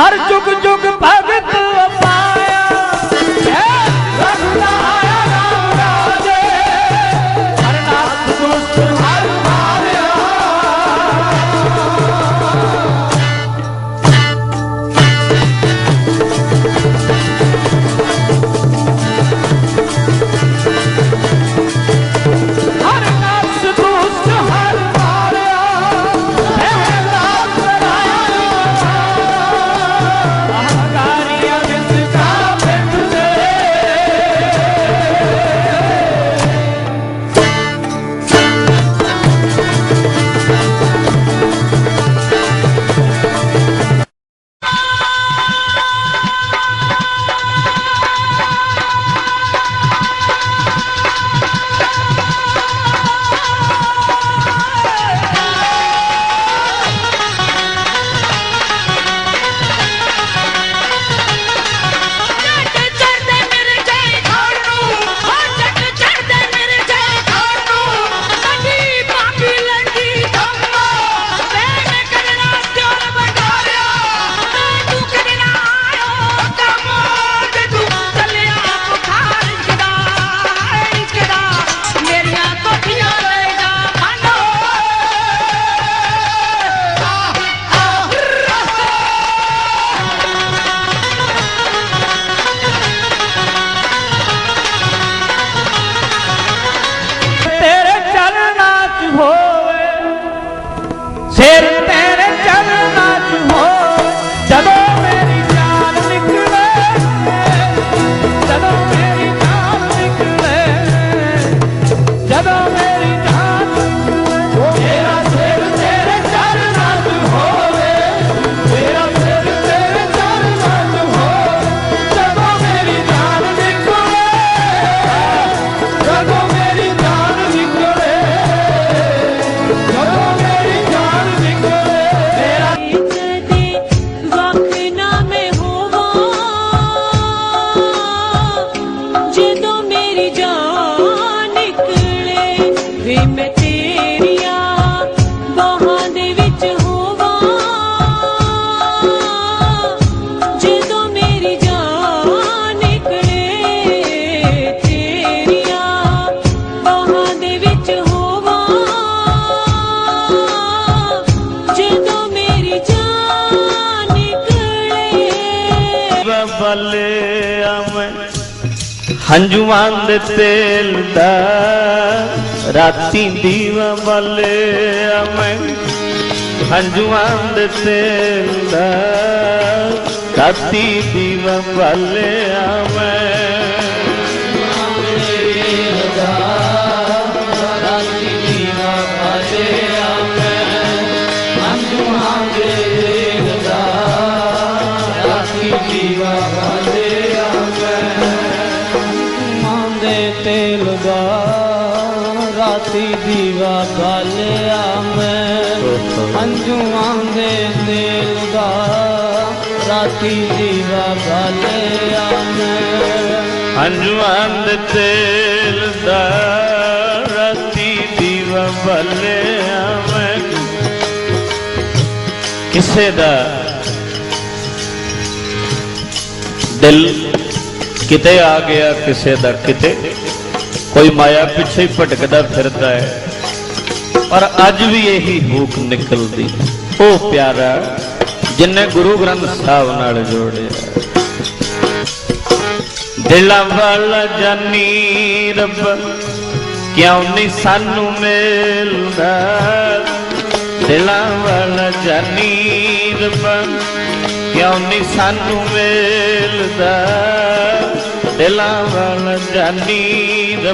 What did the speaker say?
ਹਰ ਜੁਗ ਜੁਗ ਭਗਤ ਪਾਇਆ Whoa. ਬੱਲੇ ਮੈਂ ਹੰਝੂਆਂ ਦੇ ਤੇਲ ਦਾ ਰਾਤੀ ਦੀਵਾ ਬੱਲੇ ਮੈਂ ਹੰਝੂਆਂ ਦੇ ਤੇਲ ਦਾ ਰਾਤੀ ਦੀਵਾ ਬੱਲੇ ਮੈਂ ਦੇ ਤੇਲ ਦਾ ਰਾਤੀ ਦੀਵਾ ਬਾਲਿਆ। ਮੈਂ ਅੰਜੂਆਂ ਦੇ ਤੇਲ ਦਾ, ਰਾਤੀ ਦੀਵਾ ਬਾਲਿਆ ਮੈਂ ਹੰਝੂਆਂ ਦੇ ਤੇਲ ਦਾ, ਰਾਤੀ ਦੀਵਾ ਬੱਲੇ ਮੈਂ ਕਿਸੇ ਦਾ ਦਿਲ ਕਿਤੇ ਆ ਗਿਆ, ਕਿਸੇ ਦਾ ਕਿਤੇ। ਕੋਈ ਮਾਇਆ ਪਿੱਛੇ ਹੀ ਭਟਕਦਾ ਫਿਰਦਾ ਹੈ। ਪਰ ਅੱਜ ਵੀ ਇਹੀ ਹੂਕ ਨਿਕਲਦੀ। ਉਹ ਪਿਆਰਾ, ਜਿੰਨੇ ਗੁਰੂ ਗ੍ਰੰਥ ਸਾਹਿਬ ਨਾਲ ਜੋੜਿਆ। ਦਿਲਾਂ ਵਾਲਾ ਜਾਨੀ ਰੱਬ, ਕਿਉਂ ਨਹੀਂ ਸਾਨੂੰ ਮਿਲਦਾ? ਦਿਲਾਂ ਵੱਲ ਜਾਨੀ ਰੱਬ, ਕਿਉਂ ਨਹੀਂ ਸਾਨੂੰ ਮਿਲਦਾ? नदीीर